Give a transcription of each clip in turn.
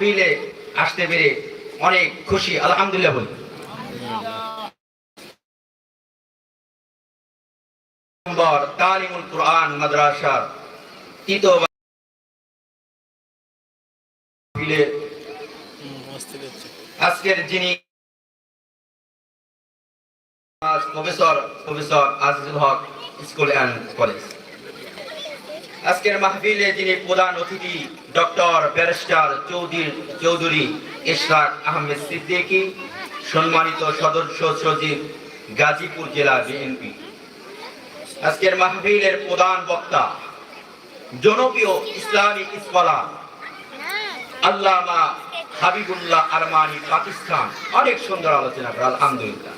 মিলে আসতে পেরে অনেক খুশি, আলহামদুলিল্লাহ বলি। নম্বর, তালিমুল কোরআন মাদ্রাসার আজকের যিনি professor professor Azizul Haque school and college. আজকের মাহফিলে যিনি প্রধান অতিথি, ডক্টর ব্যারিস্টার চৌধুরী চৌধুরী ইশরাক আহমেদ সিদ্দিকী, সম্মানিত সদস্য সচিব গাজীপুর জেলা বিএনপি। আজকের মাহফিলের প্রধান বক্তা, জনপ্রিয় ইসলামিক স্কলার, আল্লামা হাবিবুল্লাহ আরমানি পাকিস্তান। অনেক সুন্দর আলোচনা করে, আলহামদুলিল্লাহ।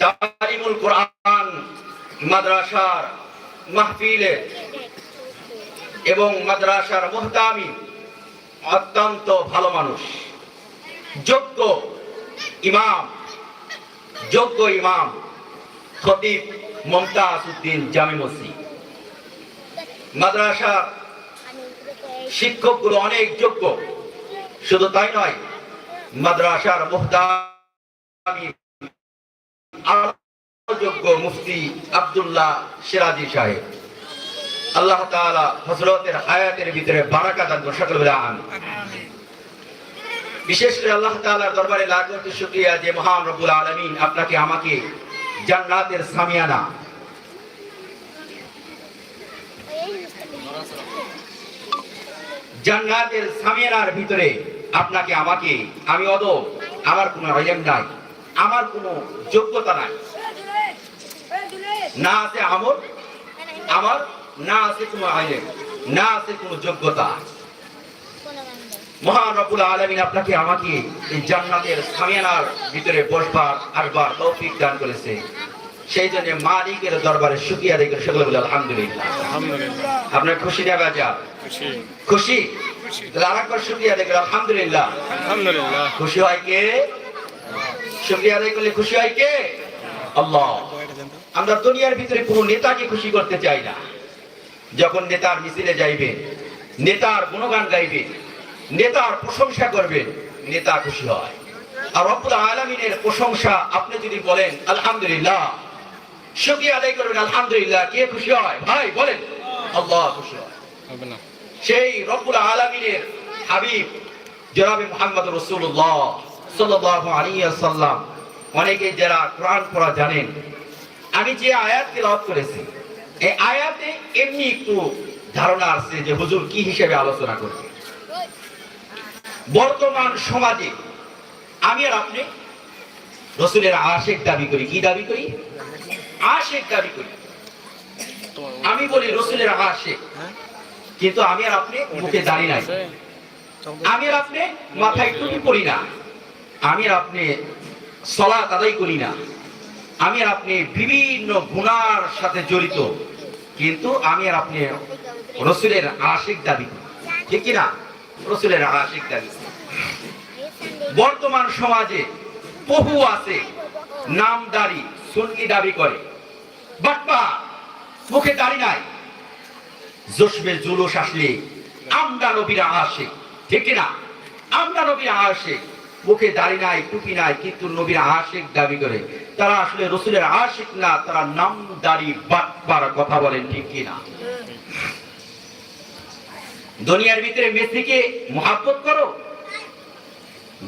তালিমুল কোরআন মাদ্রাসার মাহফিলে এবং মাদ্রাসার মোহতামি অত্যন্ত ভালো মানুষ। যোগ্য ইমাম যোগ্য ইমাম খতিব মমতাজ উদ্দিন জামি মসজিদ। মাদ্রাসার শিক্ষকগুলো অনেক যোগ্য। শুধু তাই নয়, মাদ্রাসার মোহতামি যোগ্য মুফতি আব্দুল্লাহ সিরাজি সাহেব। আল্লাহ তাআলা হযরতের হায়াতের ভিতরে বারাকা দান করুন, সকল আমিন। বিশেষ করে আল্লাহ তাআলার দরবারে লাখ লাখ শুকরিয়া যে মহান রব্বুল আলামিন আপনাকে, আমাকে জান্নাতের সামিয়ানা জান্নাতের সামিয়ানার ভিতরে আপনাকে, আমাকে, আমি অদ আমার কোনো ইলম নাই, আমার কোনো যোগ্যতা নাই। না আছে আমল আমার না আছে কোনো আইন না আছে কোনো যোগ্যতা। মহান রব্বুল আলামিন আপনাকে আমাকে এই জান্নাতের সামিয়ানার ভিতরে বসবার আসবার তৌফিক দান করেছে। সেই জন্য মালিকের দরবারে শুকিয়া দেখে সকলে বলে আলহামদুলিল্লাহ। আপনার খুশি না বাজা? খুশি। আরেকবার শুকিয়া দেখে আলহামদুলিল্লাহ। খুশি হয় কে? আদায় করলে খুশি হয় কে? আল্লাহ। আমরা দুনিয়ার ভিতরে কোনো নেতাকে খুশি করতে চাই না। যখন নেতার মিছিলে যাইবে নেতার গুণগান গাইবে নেতার প্রশংসা করবে নেতা খুশি হয়। আর রব্বুল আলমিনের প্রশংসা আপনি যদি বলেন আলহামদুলিল্লাহ। সুখী আদায় করবেন আলহামদুলিল্লাহ। কে খুশি হয়? ভাই বলেন। আল্লাহ খুশি হয়। না। সেই রব্বুল আলমিনের হাবিব জনাবে মোহাম্মদ রসুল্লাহ সাল্লাল্লাহু আলাইহি সাল্লাম অনেকে যারা কোরআন পড়া জানেন আমি যে আয়াত তেলাওয়াত করেছি, এই আয়াতে এমনি একটু ধারণা আছে যে হুজুর কি হিসেবে আলোচনা করবে। বর্তমান সমাজে, আমি আর আপনি, রসুলের আশেক দাবি করি, কি দাবি করি? আশেক দাবি করি। আমি বলি রসুলের আশেক, কিন্তু আমি আর আপনি মুখে দাঁড়িয়ে নাই। আমি আর আপনি মাথায় টুপি পড়ি না। আমি আর আপনি সলাত আদায় করি না। আমি আর আপনি বিভিন্ন গুণার সাথে জড়িত, কিন্তু আমি আর আপনি রসুলের আশিক দাবি ঠিক কিনা? রসুলের আশিক দাবি। বর্তমান সমাজে বহু আছে নাম নামদারি সুন্নি দাবি করে। বাটপা মুখে দাড়ি নাই। জোশবে জুলুস আসলে আমরা নবীরা আসে ঠিক না আমরা নবীরা আসে মুখে দাড়ি নাই, টুপি নাই, কিন্তু নবীরা আশেক দাবি করে। তারা আসলে রসুলের আশেক না, তারা নাম দাড়ি বাটবার কথা বলেন ঠিক কিনা? দুনিয়ার ভিতরে মেসিকে মহাব্বত করো?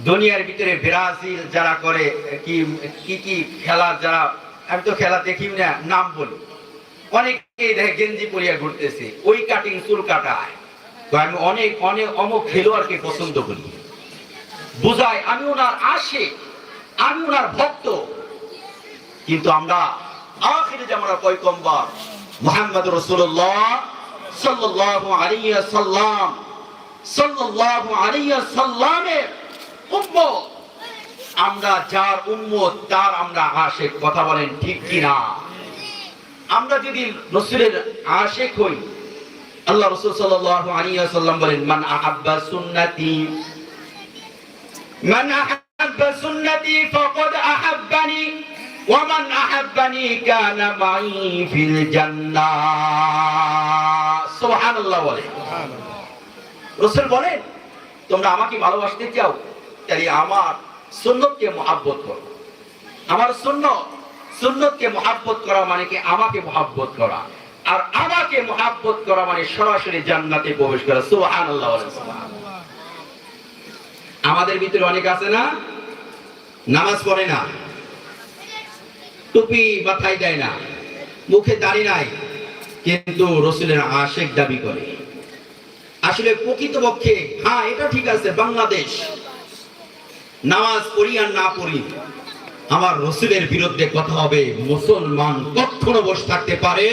দুনিয়ার ভিতরে ব্রাজিল যারা করে, কি কি কি খেলা যারা, আমি তো খেলা দেখি না, নাম বলি। অনেকে দেখে গেঞ্জি পরিয়া ঘুরতেছে, ওই কাটিং চুল কাটায়। তো আমি অনেক অনেক অমুক খেলোয়াড়কে পছন্দ করি। বুঝাই আমি ওনার আসে আমি ওনার ভক্ত। কিন্তু আমরা আখিরে আমরা পয়গম্বর মুহাম্মদ রাসূলুল্লাহ সাল্লাল্লাহু আলাইহি সাল্লাম সাল্লাল্লাহু আলাইহি সাল্লামের আমরা যার তার আমরা আশেক, কথা বলেন ঠিক কিনা? আমরা যদি রসুলের আশেক হই, আল্লাহ রসুল সাল্লাল্লাহু আলাইহি ওয়াসাল্লাম বলেন, মান আহাব্বা সুন্নতি মান আহাব্বা সুন্নতি ফাকাদ আহাব্বানি ওয়া মান আহাব্বানি কানা মাই ফিল জান্নাহ। সুবহানাল্লাহ বলে। রসুল বলেন তোমরা আমাকে ভালোবাসতে চাও তাহলে আমার সুন্নতকে মহাব্বত করো। আমার সুন্নত সুন্নতকে মহাব্বত করা মানে কি আমাকে মহাব্বত করা? আর আমাকে মহাব্বত করা মানে সরাসরি জান্নাতে প্রবেশ করা। সুবহানাল্লাহ বলেন, সুবহানাল্লাহ। আমাদের ভিতরে অনেক আছে না? নামাজ পড়ে না। টুপি মাথায় দেয় না। মুখে দাড়ি নাই। কিন্তু রসুলের আশেক দাবি করে। আসলে প্রকৃতপক্ষে হ্যাঁ এটা ঠিক আছে বাংলাদেশ। নামাজ পড়ি আর না পড়ি আমার রসুলের বিরুদ্ধে কথা হবে। মুসলমান কখনো বসে থাকতে পারে?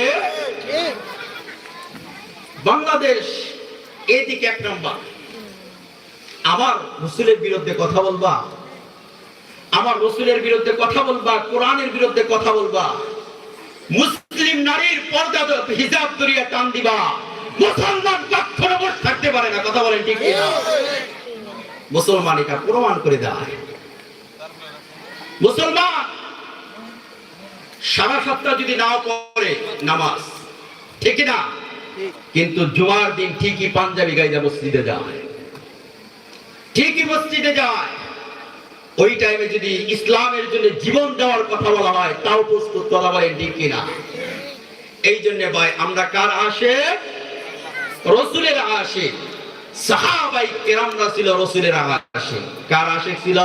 বাংলাদেশ এদিকে এক নম্বর। আমার রসুলের বিরুদ্ধে কথা বলবা? আমার রসুলের বিরুদ্ধে কথা বলবা? কোরআনের বিরুদ্ধে কথা বলবা? মুসলিম নারীর পর্দা হিজাব দরিয়া টান দিবা। মুসলমান কখনো বসে থাকতে পারে না, কথা বলেন ঠিক মুসলমান এটা প্রমাণ করে দেয়। মুসলমান সারা সপ্তাহ যদি নাও করে নামাজ, ঠিক না কিন্তু জুমার দিন ঠিকই পাঞ্জাবি গাইদা মসজিদে যায়। ঠিকই মসজিদে যায়। ওই টাইমে যদি ইসলামের জন্য জীবন দেওয়ার কথা বলা হয়, তাও প্রস্তুত করা বলেন ঠিক কিনা? এই জন্য ভাই, আমরা কার আসে রসুলের আসে সাহাবাই কেরামরা ছিল রসুলের আসে কার আশেক ছিল?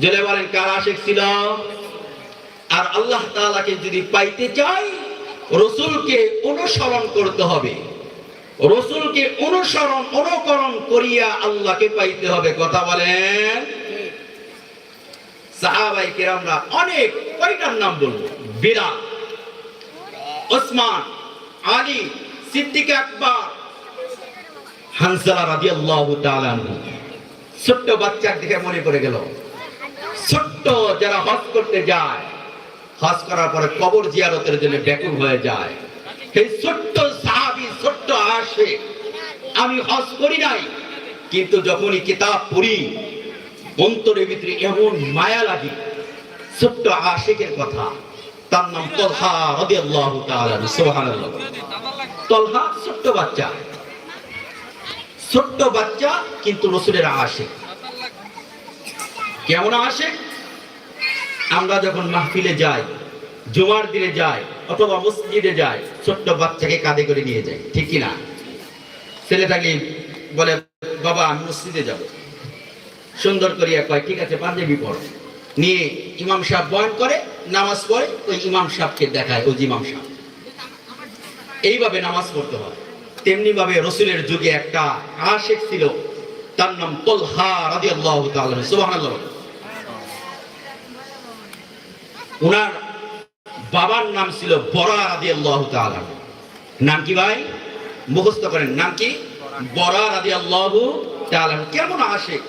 জেলে বলেন, কার আশেক ছিল? আর আল্লাহ তাআলাকে যদি পাইতে চাই, রসুলকে অনুসরণ করতে হবে। রসুলকে অনুসরণ, অনুকরণ করিয়া আল্লাহকে পাইতে হবে। কথা বলেন। সাহাবাই কেরামরা অনেক, কয়টার নাম বলব? বিরাট, ওসমান, আলী, সিদ্দিক আকবর হানসালা তাআলা আনহু। ছোট্ট বাচ্চার দিকে মনে পড়ে গেল। ছোট্ট যারা হজ করতে যায়, হজ করার পরে কবর জিয়ারতের জন্য ব্যাকুল হয়ে যায়। সেই ছোট্ট আসে। আমি হজ করি নাই, কিন্তু যখনই কিতাব পড়ি, অন্তরের ভিতরে এমন মায়া লাগে। ছোট্ট আশেকের কথা, তার নাম তলহা তাআলা আনহু। তলহা ছোট্ট বাচ্চা। ছোট্ট বাচ্চা, কিন্তু রসুলের আশেক। কেমন আশেক? আমরা যখন মাহফিলে যাই জুমার দিনে যাই অথবা মসজিদে যাই ছোট্ট বাচ্চাকে কাঁধে করে নিয়ে যাই ঠিক কি না ছেলেটাকে বলে, বাবা, আমি মসজিদে যাব। সুন্দর করিয়া কয়, ঠিক আছে, পাঞ্জাবি পড়ো। নিয়ে ইমাম সাহেব বয়ান করে, নামাজ পড়ে, ওই ইমাম সাহেবকে দেখায়, ওই ইমাম সাহেব। এইভাবে নামাজ পড়তে হয়। তেমনি ভাবে রসুলের যুগে একটা আশেক ছিল, তার নাম তলহা রাদিয়াল্লাহু তাআলা সুবহানাল্লাহ ওনার বাবার নাম ছিল বরা রাদিয়াল্লাহু তাআলা। নাম কি ভাই? মুখস্থ করেন, নাম কি? বরা রাদিয়াল্লাহু তাআলা। কেমন আশেক?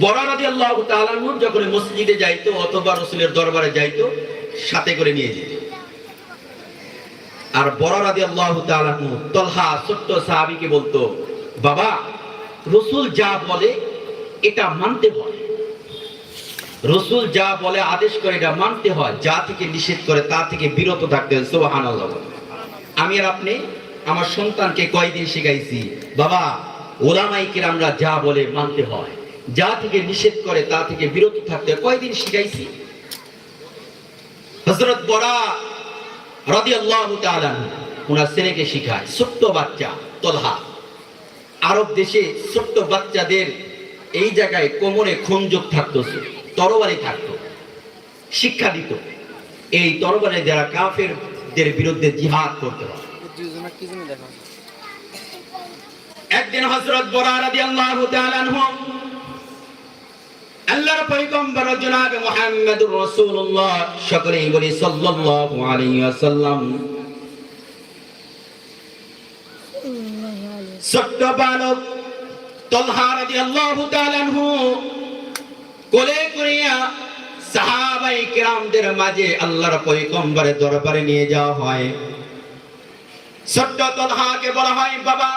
বরা রাদিয়াল্লাহু তাআলা যখন মসজিদে যাইতো অথবা রসুলের দরবারে যাইতো, সাথে করে নিয়ে যেত। আর বড় রাদি আল্লাহ তলহা ছোট্ট সাহাবিকে বলতো, বাবা, রসুল যা বলে, এটা মানতে হয় রসুল যা বলে আদেশ করে এটা মানতে হয়, যা থেকে নিষেধ করে তা থেকে বিরত থাকতে হয় সুবাহান আমি আর আপনি আমার সন্তানকে কয়দিন শিখাইছি, বাবা ওলামাইকে আমরা যা বলে মানতে হয়, যা থেকে নিষেধ করে তা থেকে বিরত থাকতে হয়, কয়দিন শিখাইছি? হজরত বড়া রাদিয়াল্লাহু তাআলা ওনার ছেলেকে শিখায়, ছোট্ট বাচ্চা, তলহা। আরব দেশে ছোট্ট বাচ্চাদের এই জায়গায় কোমরে খঞ্জক থাকতো তরবারি থাকতো শিক্ষা দিত। এই তরবারি যারা কাফেরদের বিরুদ্ধে জিহাদ করতে দেখা একদিন হযরত বরা রাদিয়াল্লাহু তাআলা আনহু আল্লাহর পয়গম্বর জনাব মুহাম্মদুর রাসূলুল্লাহ সকলেই বলি সাল্লাল্লাহু আলাইহি ওয়াসাল্লাম ছোট্ট বালক তলহা রাদিয়াল্লাহু তাআলা আনহু কোলে করিয়া সাহাবাই কিরামদের মাঝে আল্লাহর পয়গম্বরের দরবারে নিয়ে যাওয়া হয়। ছোট্ট তলহাকে বলা হয়, বাবা,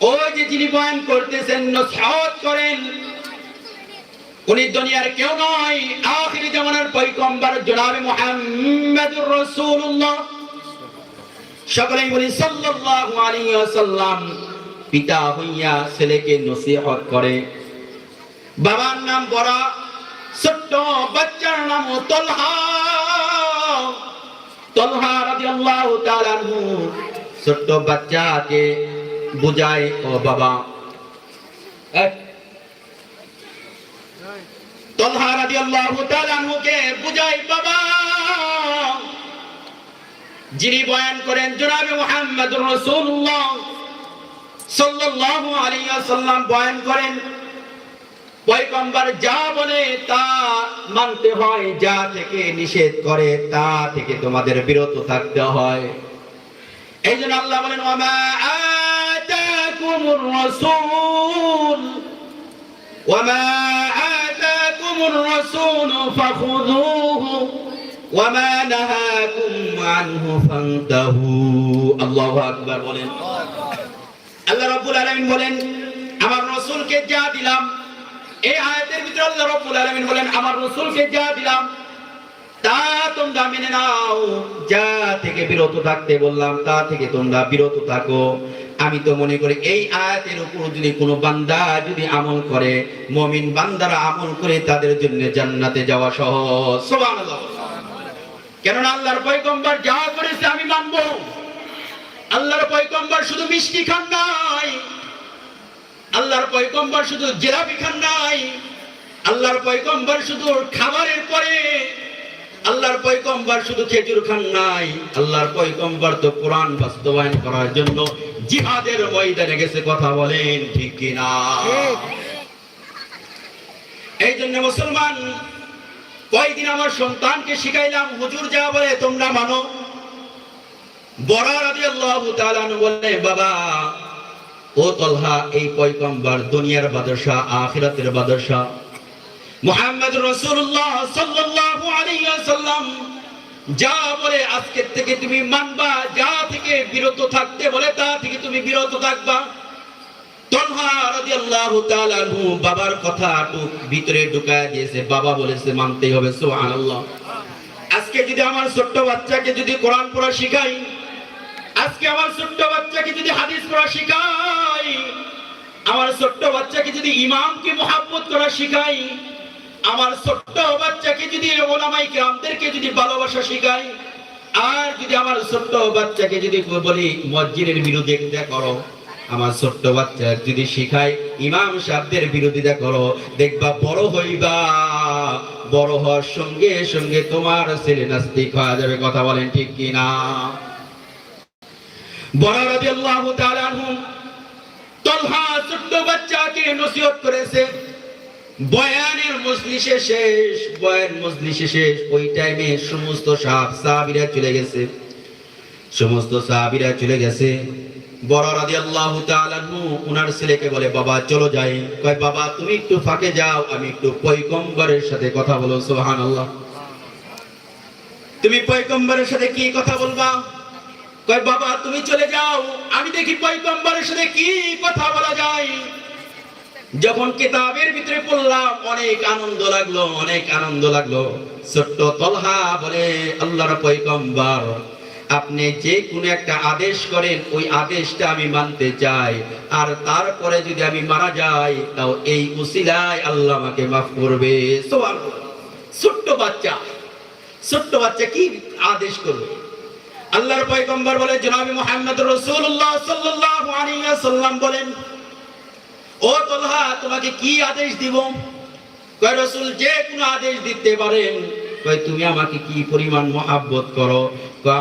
ওই যে যিনি বয়ান করতেছেন, নসিহত করেন, উনি দুনিয়ার কেউ নয়, আখিরি জামানার জনাবে মুহাম্মদুর রাসূলুল্লাহ। সকলেই বলি, সাল্লাল্লাহু আলাইহি ওয়াসাল্লাম, পিতা হইয়া ছেলেকে নসিহত করে। বাবার নাম বড়া, ছোট্ট বাচ্চার নাম তলহা। তলহা রাদিয়াল্লাহু তাআলা ছোট্ট বাচ্চাকে ও বাবা তলহা রাদিয়াল্লাহু তাআলা আনহুকে বুঝাই বাবা, যিনি বয়ান করেন জনাবে মুহাম্মদুর রাসূলুল্লাহ, সাল্লাল্লাহু আলাইহি ওয়াসাল্লাম বয়ান করেন পয়গম্বর যা বলে তা মানতে হয় যা থেকে নিষেধ করে তা থেকে তোমাদের বিরত থাকতে হয়। এই জন্য আল্লাহ বলেন ওয়ামা আতাকুমুর রাসূল। ওয়ামা আতাকুমুর রাসূল ফাখুযুহু। ওয়ামা নাহাকুম আনহু ফান্তাহু। আল্লাহু আকবার বলেন। আল্লাহ রাব্বুল আলামিন বলেন আমার রাসূলকে যা দিলাম এই আয়াতের ভিতরে আল্লাহ রাব্বুল আলামিন বলেন, আমার রাসূলকে যা দিলাম, তা তোমরা মেনে নাও। যা থেকে বিরত থাকতে বললাম, তা থেকে তোমরা বিরত থাকো। আমি তো মনে করি, এই আয়াতের উপর যদি কোনো বান্দা যদি আমল করে, মমিন বান্দারা আমল করে তাদের জন্য জান্নাতে যাওয়া সহজ। সুবহানাল্লাহ। কেননা আল্লাহর পয়গম্বর যা করেছে আমি মানবো। আল্লাহর পয়গম্বর শুধু মিষ্টি খান নাই। আল্লাহর পয়গম্বর শুধু জিলাপি খান নাই, আল্লাহর পয়গম্বর শুধু খাবারের পরে, আল্লাহর পয়গম্বর শুধু খেজুর খান নাই, আল্লাহর পয়গম্বর তো কোরআন বাস্তবায়ন করার জন্য জিহাদের ময়দানে গেছে, কথা বলেন ঠিক কিনা? এই জন্য মুসলমান, কয়দিন আমার সন্তানকে শিখাইলাম, হুজুর যা বলে তোমরা মানো। বড় তাআলা আনহু বলে, বাবা ও তলহা, এই পয়গম্বর, দুনিয়ার বাদশা আখিরাতের বাদশা মুহাম্মদ রাসূলুল্লাহ সাল্লাল্লাহু আলাইহি ওয়াসাল্লাম, যা বলে আজকের থেকে তুমি মানবা, যা থেকে বিরত থাকতে বলে, তা থেকে তুমি বিরত থাকবা। তলহা রাদিয়াল্লাহু তাআলা আনহু, বাবার কথা ভিতরে ঢুকায় দিয়েছে, বাবা বলেছে, মানতেই হবে, সুবহানাল্লাহ। আজকে যদি আমার ছোট্ট বাচ্চাকে যদি কোরআন পড়া শিখাই আজকে আমার ছোট্ট বাচ্চাকে যদি হাদিস পড়া শিখাই, আমার ছোট্ট বাচ্চাকে যদি ইমামকে মোহাব্বত করা শিখাই, আমার ছোট্ট বাচ্চাকে যদি ওলামাই গ্রামদেরকে যদি ভালোবাসা শিখাই, আর যদি আমার ছোট্ট বাচ্চাকে যদি বলি, মসজিদের বিরোধিতা করো। আমার ছোট্ট বাচ্চা যদি শিখাই ইমাম সাহেবদের বিরোধিতা করো। দেখবা বড় হইবা, বড় হওয়ার সঙ্গে সঙ্গে তোমার ছেলে নাস্তিক হয়ে যাবে। কথা বলেন ঠিক কিনা? বড় আনহু তলহা ছোট্ট বাচ্চাকে নসিহত করেছে। বয়ানের শেষ, বয়ান শেষ। ওই টাইমে সমস্ত চলে গেছে। সমস্ত চলে গেছে। বড় তাআলা আনহু উনার ছেলেকে বলে, বাবা, চলো যাই। কয়, বাবা, তুমি একটু ফাঁকে যাও, আমি একটু পয়গম্বরের সাথে কথা বলো সুবহানাল্লাহ। তুমি পয়গম্বরের সাথে কি কথা বলবা? কয়, বাবা, তুমি চলে যাও। আমি দেখি পয়গম্বরের সাথে কি কথা বলা যায়। যখন কিতাবের ভিতরে পড়লাম, অনেক আনন্দ লাগল, অনেক আনন্দ লাগল। ছোট্ট তলহা বলে, আল্লাহর পয়গম্বর, আপনি যে কোনো একটা আদেশ করেন, ওই আদেশটা আমি মানতে চাই। আর তারপরে যদি আমি মারা যাই, তাও এই উসিলায় আল্লাহ আমাকে মাফ করবে। ছোট্ট বাচ্চা। ছোট্ট বাচ্চা কি আদেশ করবে? আল্লাহর পয়গম্বর বলে জনাবি মুহাম্মদ রাসূলুল্লাহ সাল্লাল্লাহু আলাইহি ওয়াসাল্লাম বলেন, ও তলহা, তোমাকে কি আদেশ দিব? কয়, রাসূল, যে কোনো আদেশ দিতে পারেন। তুমি আমাকে কি পরিমাণ মহাব্বত করো?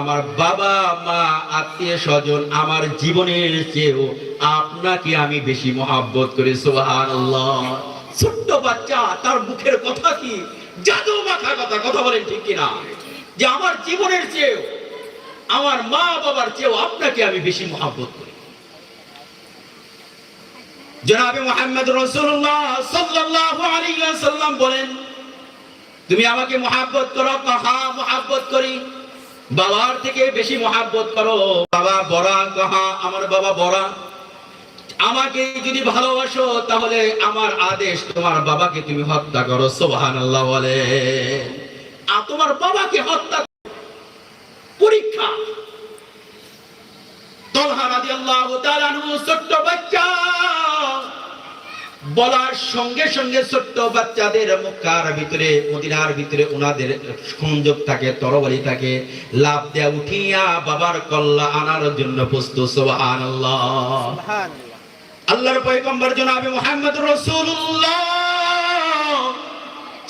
আমার বাবা, মা, আত্মীয় স্বজন আমার জীবনের চেয়েও আপনাকে আমি বেশি মহাব্বত করি। সুবহানাল্লাহ। ছোট্ট বাচ্চা, তার মুখের কথা কি? জাদু মাথা কথা কথা বলেন ঠিক কিনা? যে আমার জীবনের চেয়েও আমার মা বাবার চেয়েও আপনাকে আমি বেশি মহাব্বত করি। জনাবে মোহাম্মদ রাসূলুল্লাহ সাল্লাল্লাহু আলাইহি ওয়াসাল্লাম বলেন, তুমি আমাকে মহাব্বত করো কাহা মহাব্বত করি। বাবার থেকে বেশি মহাব্বত করো। বাবা বড়া কাহা আমার বাবা বড়া। আমাকে যদি ভালোবাসো, তাহলে আমার আদেশ তোমার বাবাকে তুমি হত্যা করো। সুবহানাল্লাহ বলে। আর তোমার বাবাকে হত্যা পরীক্ষা। ছোট্ট বাচ্চা। বলার সঙ্গে সঙ্গে ছোট্ট বাচ্চাদের মক্কার ভিতরে মদিনার ভিতরে ওনাদের সংযোগ থাকে তরবারি থাকে। লাভ দেয়া উঠিয়া বাবার কল্লা আনার জন্য প্রস্তুত আল্লাহর পয়গম্বর জনাবে মুহাম্মদ রাসূলুল্লাহ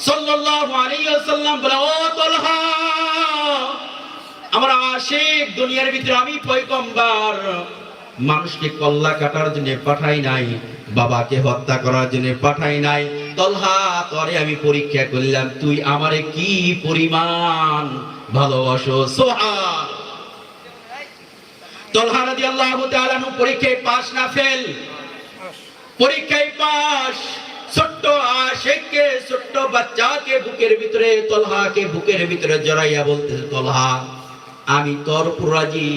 সাল্লাল্লাহু আলাইহি ওয়াসাল্লাম বলে ও তলহা আমার আশিক দুনিয়ার ভিতরে আমি পয়গম্বর। মানুষকে কল্লা কাটার জন্য পাঠাই নাই, বাবাকে হত্যা করার জন্য পাঠাই নাই। তলহা তরে আমি পরীক্ষা করলাম, তুই আমারে কি পরিমাণ ভালোবাসো? সোহান। তলহা রাদিয়াল্লাহু তাআলা নু পরীক্ষায় পাস না ফেল? পরীক্ষায় পাস ছোট্ট আশেককে, ছোট্ট বাচ্চাকে বুকের ভিতরে, তলহাকে বুকের ভিতরে জড়াইয়া বলতেছে, তলহা। আমি তোর উপর রাজি,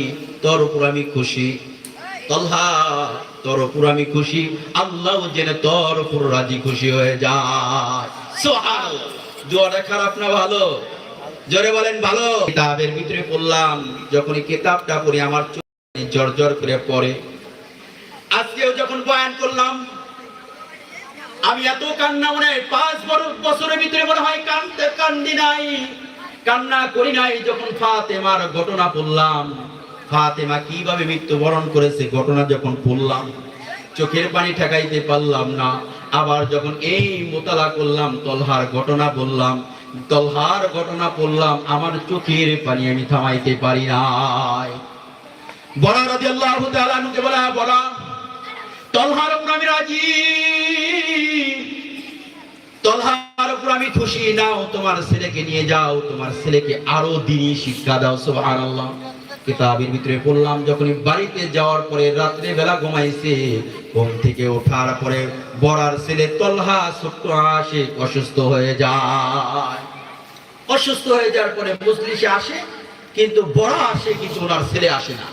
তোর উপর আমি খুশি। তলহা, তোর উপর আমি খুশি, আল্লাহ জেনে তোর উপর রাজি খুশি হয়ে যায়। দোয়াটা খারাপ না ভালো? জোরে বলেন ভালো। কিতাবের ভিতরে পড়লাম যখন এই কিতাবটা পড়ি, আমার চোখ জর্জর করে পড়ে। আজকেও যখন বয়ান করলাম, আমি এত কান্না মনে পাঁচ বছরের ভিতরে মনে হয় কান্দতে কান্দি নাই। কান্না করি নাই যখন ফাতেমার ঘটনা পড়লাম। ফাতেমা কীভাবে মৃত্যুবরণ করেছে ঘটনা যখন পড়লাম, চোখের পানি ঠেকাইতে পারলাম না। আবার যখন এই মোতালা করলাম, তলহার ঘটনা বললাম, তলহার ঘটনা পড়লাম, আমার চোখের পানি আমি থামাইতে পারি নাই। বড়া রাদিয়াল্লাহু তাআলা নুকে বলা বড়া তলহার উপর আমি রাজি। তলহার উপর আমি খুশি, নাও তোমার ছেলেকে নিয়ে যাও, তোমার ছেলেকে আরও দিনই শিক্ষা দাও, সুবহানাল্লাহ। কিতাবের ভিতরে পড়লাম যখন বাড়িতে যাওয়ার পরে রাত্রে বেলা ঘুমাইছে, ঘুম থেকে ওঠার পরে বড়ার ছেলে তলহা ছোট্ট আসে, অসুস্থ হয়ে যায়। অসুস্থ হয়ে যাওয়ার পরে মজলিসে আসে, কিন্তু বড় আসে, কিন্তু ওনার ছেলে আসে না।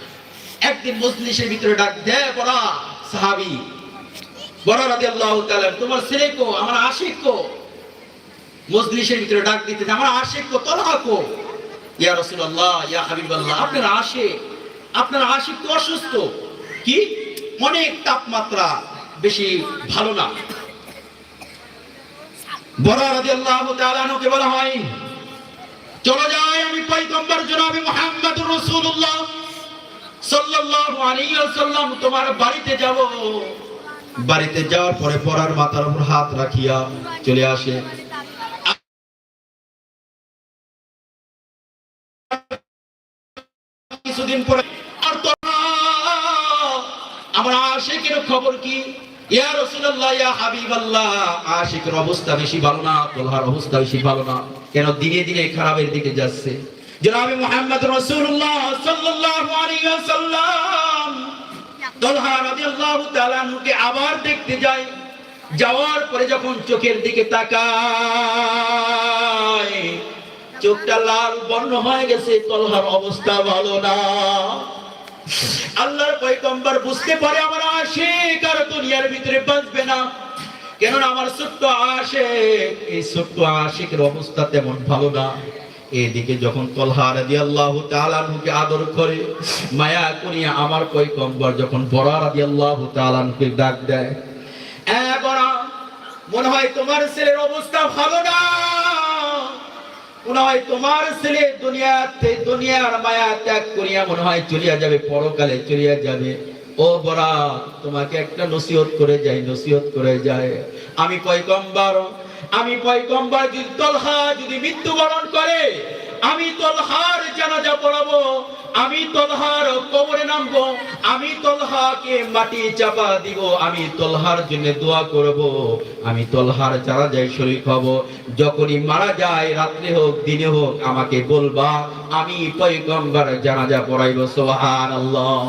একদিন মজলিসের ভিতরে ডাক, দে বড়, সাহাবি। বড় রাজি আল্লাহ তোমার ছেলে কো? আমার আশিক কো? মজলিসের ভিতরে ডাক দিতে আমার আশিক কো তলহা কো? ইয়া রাসূলুল্লাহ, ইয়া হাবিবাল্লাহ, আপনার আসে আপনার আশিক তো অসুস্থ। কি? অনেক তাপমাত্রা বেশি ভালো না। বড় রাদিয়াল্লাহু তাআলা নুকে বলা হয়, চলো যাই আমি জনাবে মুহাম্মদুর রাসূলুল্লাহ, সাল্লাল্লাহু আলাইহি ওয়াসাল্লাম, তোমার বাড়িতে যাব। বাড়িতে যাওয়ার পরে পরার মাথার উপর হাত রাখিয়া চলে আসে। কিছুদিন পরে আমার খবর কি? ইয়া রাসূলুল্লাহ, ইয়া হাবিবাল্লাহ, আশিকের অবস্থা বেশি ভালো না, তোলহার অবস্থা বেশি ভালো না। কেন দিনে দিনে খারাপের দিকে যাচ্ছে? মুহাম্মদ রাসূলুল্লাহ সাল্লাল্লাহু আলাইহি ওয়াসাল্লাম, তোলহা রাদিয়াল্লাহু তাআলা আনহুকে আবার দেখতে যায়। যাওয়ার পরে যখন চোখের দিকে তাকায় চোখটা লাল বর্ণ হয়ে গেছে, তলহার অবস্থা ভালো না। আল্লাহর পয়গম্বর বুঝতে পারে আমার আশিক আর দুনিয়ার ভিতরে বাঁচবে না। কেননা আমার ছোট্ট এই ছোট্ট অবস্থা তেমন ভালো না। এদিকে যখন তলহা রাদিয়াল্লাহু তাআলা নুকে আদর করে, মায়া করিয়া আমার পয়গম্বর যখন বড় রাদিয়াল্লাহু তাআলা নুকে ডাক দেয় মনে হয় তোমার ছেলের অবস্থা ভালো না। মনে হয় তোমার ছেলে দুনিয়াতে, দুনিয়ার মায়া ত্যাগ করিয়া মনে হয় চলিয়া যাবে, পরকালে চলিয়া যাবে। ও বড়া তোমাকে একটা নসিহত করে যাই নসিহত করে যায়। আমি পয়গম্বর আমি পয়গম্বর যদি তলহা যদি মৃত্যুবরণ করে আমি তলহার জানাজা পড়াবো, আমি তলহার কবরে নামবো, আমি তলহাকে মাটি চাপা দিব, আমি তলহার জন্য দোয়া করব, আমি তলহার জানাজায় শরীক হব। যখনই মারা যায়, রাত্রে হোক, দিনে হোক, আমাকে বলবা, আমি পয়গম্বর জানাজা পড়াইব, সুবহানাল্লাহ।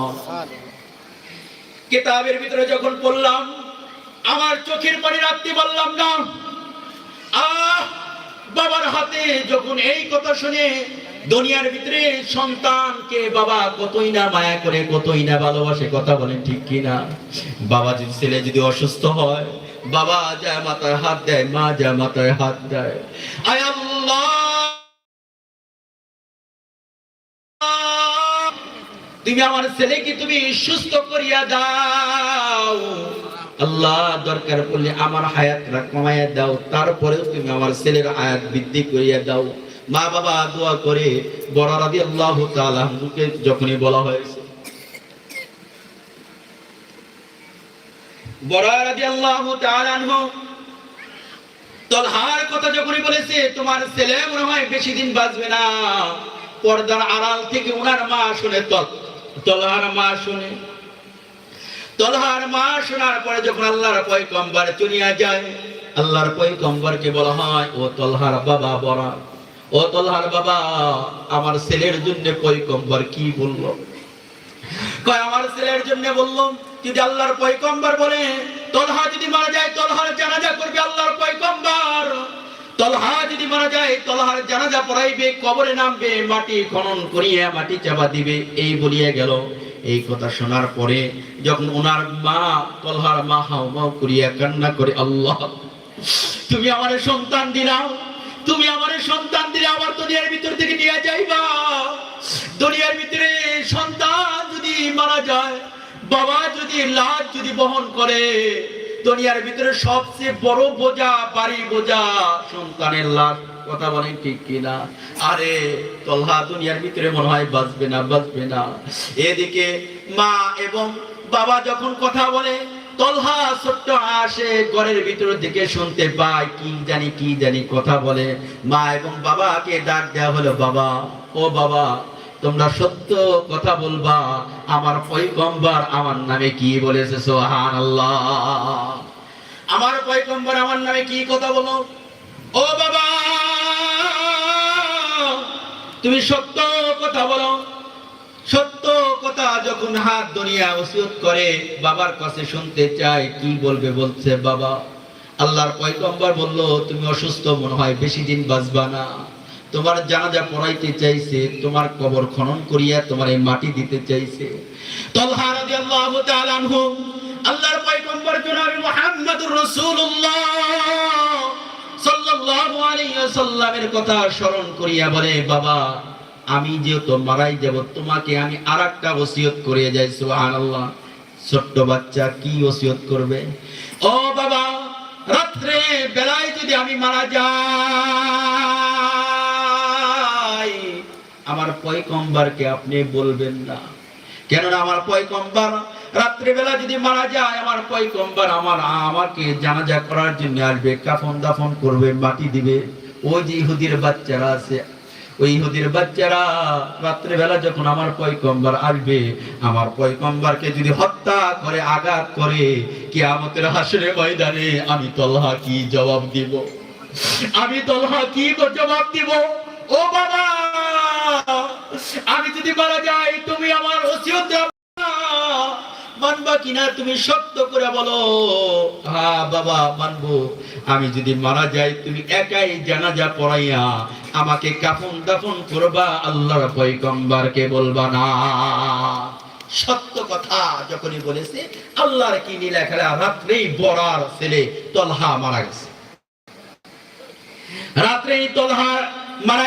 কিতাবের ভিতরে যখন পড়লাম, আমার চোখের পানি রাখতে পারলাম না বাবার হাতে যখন এই কথা শুনে দুনিয়ার ভিতরে সন্তানকে বাবা কতই না মায়া করে, কতই না ভালোবাসে, কথা বলেন ঠিক কি না বাবা যদি ছেলে যদি অসুস্থ হয়, বাবা যায় মাথায় হাত দেয়, মা যায় মাথায় হাত দেয়। আয় তুমি আমার ছেলেকে তুমি সুস্থ করিয়া দাও। আল্লাহ দরকার পড়লে আমার হায়াত কমাইয়া দাও, তারপরেও তুমি আমার ছেলের হায়াত বৃদ্ধি করিয়া দাও। মা বাবা দোয়া করে বড় রাদি আল্লাহ তাআলাকে যখনই বলা হয়েছে। পর্দার আড়াল থেকে উনার মা শুনে তল তলহার মা শুনে তলহার মা শোনার পরে যখন আল্লাহর পয়গম্বর চলিয়া যায়, আল্লাহর পয়গম্বরকে বলা হয়, ও তলহার বাবা, বড়া, ও তলহার বাবা, আমার ছেলের জন্য পয়গম্বর কি বলল? কয়, আমার ছেলের জন্য বলল, যদি আল্লাহর পয়গম্বর বলে, তলহা যদি মারা যায়, তলহার জানাজা করবে আল্লাহর পয়গম্বর। তলহা যদি মারা যায়, তলহার জানাজা পড়াইবে, কবরে নামবে, মাটি খনন করিয়া মাটি চাপা দিবে। এই বলিয়া গেল। এই কথা শোনার পরে যখন ওনার মা তলহার মা হাও করিয়া কান্না করে, আল্লাহ, তুমি আমার সন্তান দিলাম তুমি আমার সন্তান দিলে আমার দুনিয়ার ভিতর থেকে নিয়ে যাইবা। দুনিয়ার ভিতরে সন্তান যদি মারা যায়, বাবা যদি লাশ যদি বহন করে দুনিয়ার ভিতরে সবচেয়ে বড় বোঝা, বাড়ি বোঝা, সন্তানের লাশ। কথা বলেন ঠিক কিনা? আরে, তলহা দুনিয়ার ভিতরে মনে হয় বাঁচবে না বাঁচবে না। এদিকে মা এবং বাবা যখন কথা বলে, তলহা ছোট্ট আসে ঘরের ভিতর দিকে শুনতে পায়, কি জানি কি জানি কথা বলে। মা এবং বাবাকে ডাক দেওয়া হলো, বাবা, ও বাবা তোমরা সত্য কথা বলবা। আমার পয়গম্বর আমার নামে কি বলেছে? সোহান আমার পয়গম্বর আমার নামে কি কথা বলো? ও বাবা! তুমি সত্য কথা বলো। সত্য কথা যখন হাত দুনিয়া ওসিয়ত করে, বাবার কাছে শুনতে চায়, কি বলবে বলছে বাবা? আল্লাহর পয়গম্বর বলল, তুমি অসুস্থ মনে হয়, বেশি দিন বাঁচবা না। তোমার জানাজা পড়াইতে চাইছে, তোমার কবর খনন করিয়া তোমার এই মাটি দিতে চাইছে। তলহা রাদিয়াল্লাহু তাআলা আনহু, আল্লাহর পয়গম্বর মুহাম্মদুর রাসূলুল্লাহ সাল্লাল্লাহু আলাইহি ওয়াসাল্লামের কথা স্মরণ করিয়া বলে, বাবা, আমি যেহেতু মারাই যাব, তোমাকে আমি আরেকটা ওসিয়ত করে যাই, সুবহানাল্লাহ। ছোট্ট বাচ্চা কি ওসিয়ত করবে? ও বাবা, রাত্রে বেলায় যদি আমি মারা যাই আমার পয়গম্বরকে আপনি বলবেন না। কেননা আমার পয়গম্বর রাত্রে বেলা যদি মারা যায়, আমার পয়গম্বর আমার, আমাকে জানাজা করার জন্য আসবে, কাফন দাফন করবে, মাটি দিবে। ওই যে ইহুদির বাচ্চারা আছে, ওই ইহুদির বাচ্চারা রাত্রে বেলা যখন আমার পয়গম্বর আসবে, আমার পয়গম্বরকে যদি হত্যা করে, আঘাত করে, কিয়ামতের হাসরে ময়দানে আমি তলহা কি জবাব দিব? আমি তলহা কি জবাব দিব? ও বাবা! আমি যদি মারা যাই, তুমি আমার ওসিয়ত মানবা কিনা, তুমি সত্য করে বলো। হ্যাঁ বাবা, মানবো। আমি যদি মারা যাই, তুমি একাই জানাজা পড়াইয়া আমাকে কাফন দাফন করবা, আল্লাহর পয়গম্বরকে বলবা না। সত্য কথা যখনই বলেছে, আল্লাহর কি নীলা খেলা? রাত্রেই বড়ার ছেলে তলহা মারা গেছে। রাত্রেই তলহা মারা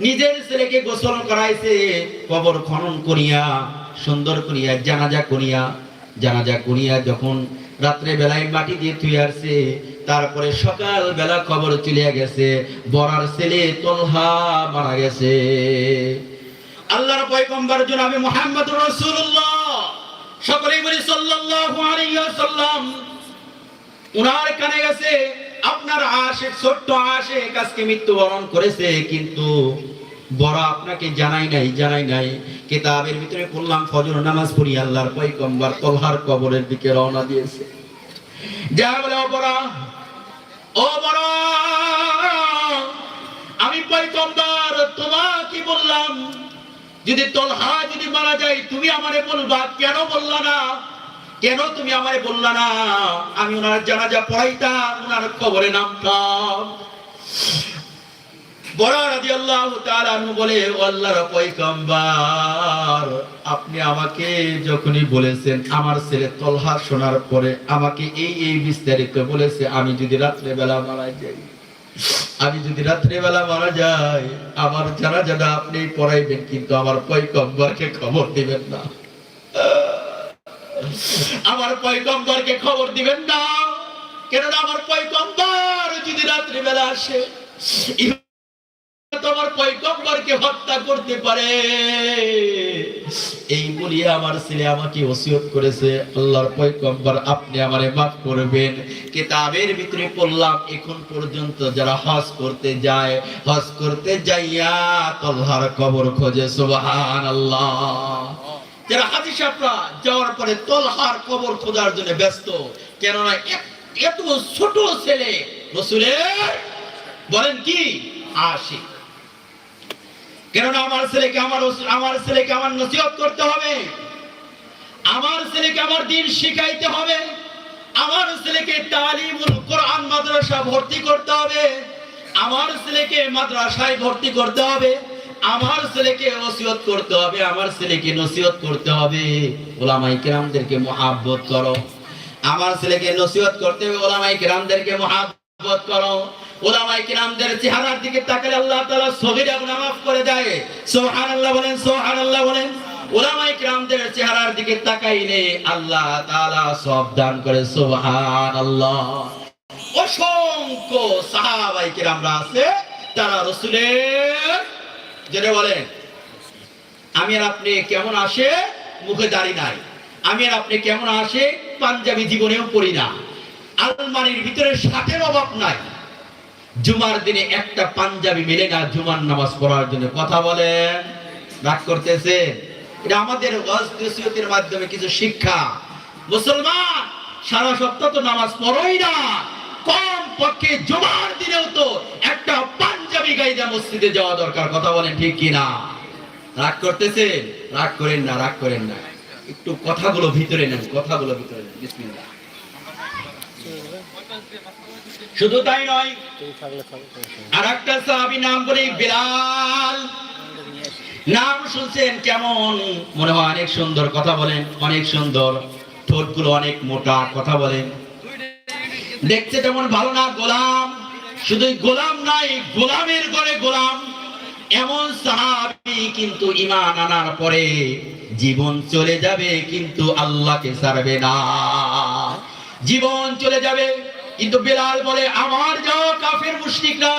নিজের ছেলেকে গোসল করাইছে, কবর খনন করিয়া, সুন্দর করিয়া, জানাজা করিয়া জানাজা করিয়া যখন রাত্রে বেলায় মাটি দিয়ে থুই আসছে, তারপরে সকাল বেলা খবর চলে গেছে বরার ছেলে তলহা মারা গেছে। আল্লাহর পয়গম্বর জনাবে মুহাম্মদুর রাসূলুল্লাহ। সকলেই বলি, সাল্লাল্লাহু উনার কানে গেছে, আপনার আশেক, ছোট্ট আশেক আজকে মৃত্যুবরণ করেছে, কিন্তু বড় আপনাকে জানাই নাই জানাই নাই। কিতাবের ভিতরে পড়লাম, ফজর নামাজ পড়ি, আল্লাহর পয়গম্বর তলহার কবরের দিকে রওনা দিয়েছে। যা বলে বড়, ও বড়, আমি পয়গম্বর, তোমাকে বললাম যদি তলহা যদি মারা যায়, তুমি আমারে বলবা, কেন বললা না? কেন তুমি আমারে বললা না? আমি ওনার জানাজা পড়াইতাম, ওনার কবরে নামতাম। আপনি আমাকে যখনই বলেছেন, আমার ছেলে তলহা শোনার পরে আমাকে এই এই বিস্তারিত বলেছে, আমি যদি রাত্রে বেলা মারা যাই। আমি যদি রাত্রিবেলা মারা যাই, আমার যারা জানা আপনি পড়াইবেন, কিন্তু আমার পয়কম্বরকে খবর দিবেন না। আমার পয়গম্বরকে খবর দিবেন না। কেননা আমার পয়গম্বর যদি রাত্রিবেলা আসে তোমার পয়গম্বরকে হত্যা করতে পারে। এই বলিয়ে আমার ছেলে আমাকে ওসিয়ত করেছে, আল্লাহর পয়গম্বর, আপনি আমারে মাফ করবেন। কিতাবের ভিতরে পড়লাম, এখন পর্যন্ত যারা হজ করতে যায়, হজ করতে যাইয়া তল্লার কবর খোঁজে, সুবহানাল্লাহ। যারা হাজি সাহেবরা যাওয়ার পরে তলহার কবর খোঁজার জন্য ব্যস্ত। কেননা এত ছোট ছেলে, রসুলের, বলেন কি? আশিক। কেননা আমার ছেলেকে আমার আমার ছেলেকে আমার নসিহত করতে হবে। আমার ছেলেকে আমার দিন শিখাইতে হবে। আমার ছেলেকে তালিমুল কোরআন মাদ্রাসা ভর্তি করতে হবে। আমার ছেলেকে মাদ্রাসায় ভর্তি করতে হবে। আমার ছেলেকে নসিহত করতে হবে। আমার ছেলেকে নসিহত করতে হবে। ওলামাই কেরামদেরকে মহাব্বত করো। আমার ছেলেকে নসিহত করতে হবে। ওলামাই কেরামদেরকে মহাব্বত করো। ওলামাই কেরামদের চেহারার দিকে তাকালে আল্লাহ তাআলা সগীরা গুনাহ মাফ করে দেয়। সুবহানাল্লাহ বলেন সুবহানাল্লাহ বলেন। ওলামাই কেরামদের চেহারার দিকে তাকাইলে আল্লাহ তাআলা সব দান করে, সুবহানাল্লাহ। অসংখ্য সাহাবাই কেরামরা আছে, তারা রসুলের বলেন আমি আর আপনি কেমন আসে? মুখে দাড়ি নাই। আমি আর আপনি কেমন আসে? পাঞ্জাবি জীবনেও পড়ি না। আলমারির ভিতরে শাকের অভাব নাই। জুমার দিনে একটা পাঞ্জাবি মেলে না জুমার নামাজ পড়ার জন্য। কথা বলেন। রাগ করতেছে? এটা আমাদের ওয়াজের মাধ্যমে কিছু শিক্ষা। মুসলমান, সারা সপ্তাহ তো নামাজ পড়োই না। কম পক্ষে জুমার দিনেও তো একটা পাঞ্জাবি গাইদা মসজিদে যাওয়া দরকার। কথা বলেন ঠিক কি না রাগ করতেছে রাগ করেন না, রাগ করেন না। একটু কথাগুলো ভিতরে নেন, কথাগুলো ভিতরে নেন। বিসমিল্লাহ। শুধু তাই নয় আর একটা সাহাবি নাম বলি বিলাল। নাম শুনছেন কেমন? মনে হয় অনেক সুন্দর কথা বলেন অনেক সুন্দর। ঠোঁটগুলো অনেক মোটা কথা বলেন। দেখতে তেমন ভালো না গোলাম। শুধু গোলাম নাই গোলামের ঘরে গোলাম। এমন সাহাবি কিন্তু ইমান আনার পরে জীবন চলে যাবে কিন্তু আল্লাহকে ছাড়বে না। জীবন চলে যাবে। কিন্তু বেলাল বলে, আমার যাওয়া কাফের মুশরিকরা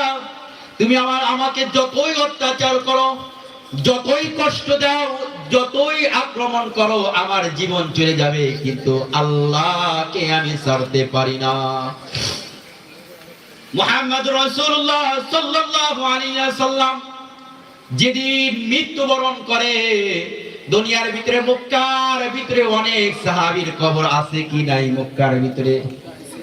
তুমি আমার, আমাকে যতই অত্যাচার করো, যতই কষ্ট দাও, যতই আক্রমণ করো, আমার জীবন চলে যাবে। কিন্তু আল্লাহকে আমি ছাড়তে পারি না। মুহাম্মদ রাসূলুল্লাহ সাল্লাল্লাহু আলাইহি সাল্লাম যেদিন মৃত্যুবরণ করে, দুনিয়ার ভিতরে, মক্কার ভিতরে অনেক সাহাবীর কবর আছে কি নাই মক্কার ভিতরে?